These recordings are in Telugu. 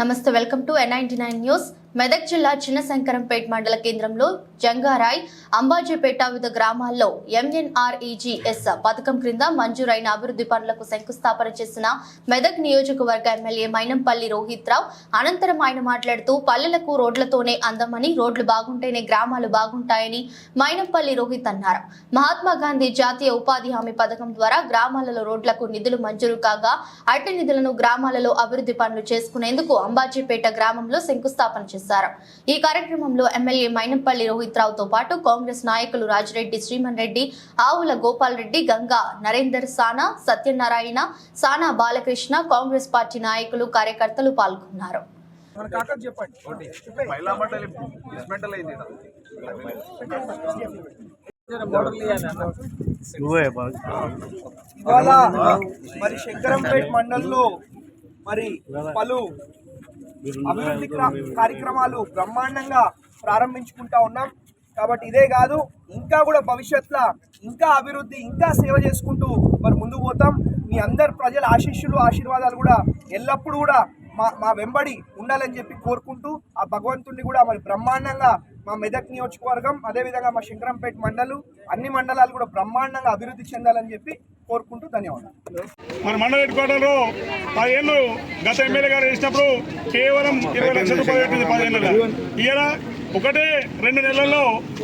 నమస్తే welcome to N news Medak జిల్లా చిన్నశంకరంపేట్ మండల కేంద్రంలో జంగారాయ్ అంబాజీపేట వివిధ గ్రామాల్లో ఎంఎన్ఆర్ఈజీఎస్ పథకం క్రింద మంజూరైన అభివృద్ధి పనులకు శంకుస్థాపన చేసిన మెదక్ నియోజకవర్గ ఎమ్మెల్యే మైనంపల్లి రోహిత్ రావు అనంతరం ఆయన మాట్లాడుతూ పల్లెలకు రోడ్లతోనే అందమని రోడ్లు బాగుంటేనే గ్రామాలు బాగుంటాయని మైనంపల్లి రోహిత్ అన్నారు. మహాత్మా గాంధీ జాతీయ ఉపాధి హామీ పథకం ద్వారా గ్రామాలలో రోడ్లకు నిధులు మంజూరు కాగా అట్టి నిధులను గ్రామాలలో అభివృద్ధి పనులు చేసుకునేందుకు అంబాజీపేట గ్రామంలో శంకుస్థాపన చేశారు. ఈ కార్యక్రమంలో ఎమ్మెల్యే మైనంపల్లి రోహిత్ రావుతో పాటు కాంగ్రెస్ నాయకులు రాజిరెడ్డి శ్రీమన్ రెడ్డి ఆవుల గోపాల్ రెడ్డి గంగా నరేందర్ సానా సత్యనారాయణ సానా బాలకృష్ణ కాంగ్రెస్ పార్టీ నాయకులు కార్యకర్తలు పాల్గొన్నారు. మరి శంకరంపేట్ మండలంలో మరి పలు అభివృద్ధి క్ర- కార్యక్రమాలు బ్రహ్మాండంగా ప్రారంభించుకుంటా ఉన్నాం. కాబట్టి ఇదే కాదు ఇంకా కూడా భవిష్యత్తులో ఇంకా అభివృద్ధి ఇంకా సేవ చేసుకుంటూ మరి ముందుకు పోతాం. మీ అందరు ప్రజల ఆశీస్సులు ఆశీర్వాదాలు కూడా ఎల్లప్పుడూ కూడా మా మా వెంబడి ఉండాలని చెప్పి కోరుకుంటూ ఆ భగవంతుడిని కూడా మరి బ్రహ్మాండంగా మా మెదక్ నియోజకవర్గం అదేవిధంగా మా శంకరంపేట మండలు అన్ని మండలాలు కూడా బ్రహ్మాండంగా అభివృద్ధి చెందాలని చెప్పి కోరుకుంటూ ధన్యవాదాలు. మన మండల హెడ్ క్వార్టర్లో పదిహేళ్ళు గత ఎమ్మెల్యే గారు వేసినప్పుడు కేవలం ఇరవై లక్షల రూపాయలు పెట్టింది పదిహేనులో ఇవాళ ఒకటే రెండు నెలల్లో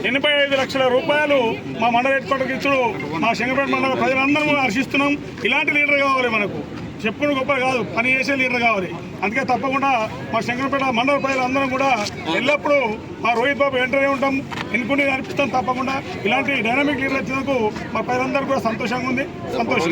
ఎనభై ఐదు లక్షల రూపాయలు మా మండల హెడ్ క్వార్టర్కి ఇచ్చుడు. మా శంకరపేట మండల ప్రజలందరూ హర్షిస్తున్నాం ఇలాంటి లీడర్ కావాలి మనకు. చెప్పుకుని గొప్ప కాదు పని చేసే లీడర్ కావాలి. అందుకే తప్పకుండా మా శంకరపేట మండల ప్రజలందరం కూడా ఎల్లప్పుడూ మా రోహిత్ బాబు వెంటనే ఉంటాం ఎన్నుకుని అనిపిస్తాం తప్పకుండా. ఇలాంటి డైనామిక్ లీడర్ వచ్చినందుకు మా ప్రజలందరూ కూడా సంతోషంగా ఉంది. సంతోషం.